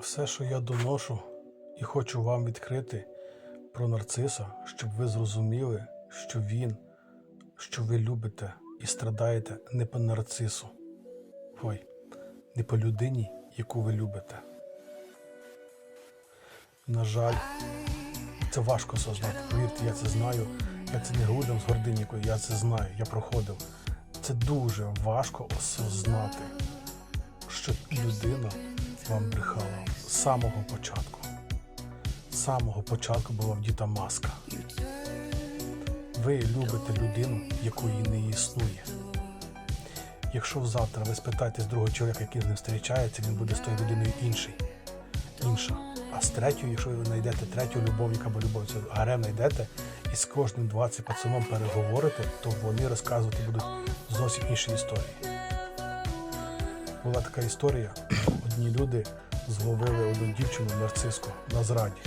Все, що я доношу і хочу вам відкрити про нарциса, щоб ви зрозуміли, що він, що ви любите і страдаєте не по нарцису. Ой, не по людині, яку ви любите. На жаль, це важко осознати. Повірте, я це знаю. Я це не грудом з гординікою, я це знаю, я проходив. Це дуже важко осознати, що людина вам брехала самого початку. З самого початку була вдіта маска. Ви любите людину, якої не існує. Якщо завтра ви спитаєте з другого чоловіка, який з ним зустрічається, він буде з тою людиною інший. Інша. А з третьою, якщо ви знайдете третього любовника або любовця, гарем знайдете і з кожним 20 пацаном переговорите, то вони розказувати будуть зовсім інші історії. Була така історія. Одні люди зловили одну дівчину нарциску на зраді.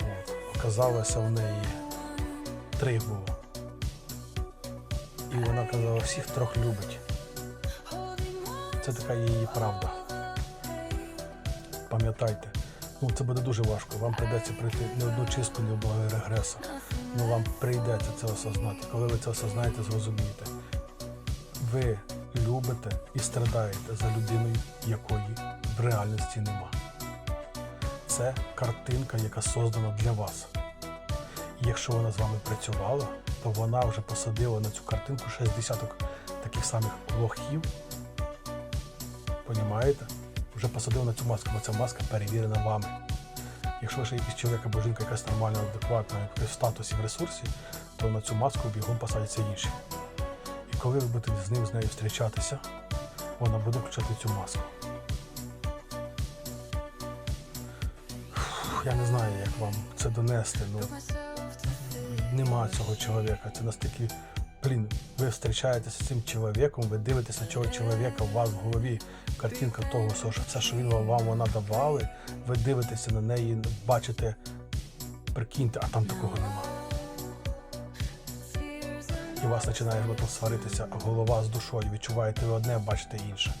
От. Оказалося в неї три було. І вона казала, всіх трьох любить. Це така її правда. Пам'ятайте, ну це буде дуже важко. Вам прийдеться пройти не одну чистку, не одного регресу. Ну вам прийдеться це осознати. Коли ви це осознаєте, зрозумієте. Ви любите і страдаєте за людиною, якої в реальності нема. Це картинка, яка создана для вас. І якщо вона з вами працювала, то вона вже посадила на цю картинку 6 десяток таких самих лохів. Понімаєте? Вже посадила на цю маску, бо ця маска перевірена вами. Якщо ще якийсь чоловік або жінка якась нормальна, адекватна, якась в статусі в ресурсі, то на цю маску бігом посадяться інші. І коли ви будете з ним з нею зустрічатися, вона буде включати цю маску. Я не знаю, як вам це донести. Ну, нема цього чоловіка. Це настільки, блін, ви зустрічаєтеся з цим чоловіком, ви дивитеся цього чоловіка, у вас в голові картинка того, що все, що він вам, вона давали, ви дивитеся на неї, бачите, прикиньте, а там такого нема. І вас починає потім сваритися голова з душою. Відчуваєте ви одне, бачите інше.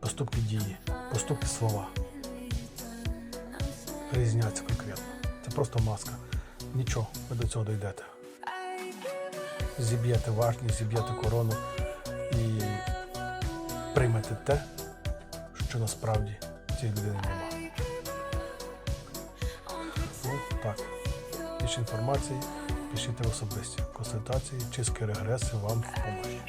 Поступки дії, поступки слова. Різняться конкретно. Це просто маска. Нічого, ви до цього дійдете. Зіб'єте важність, зіб'єте корону і приймете те, що насправді цієї людини немає. Ну, так. Більше інформації пишіть особисті. Консультації, чистки регреси вам в допомогі.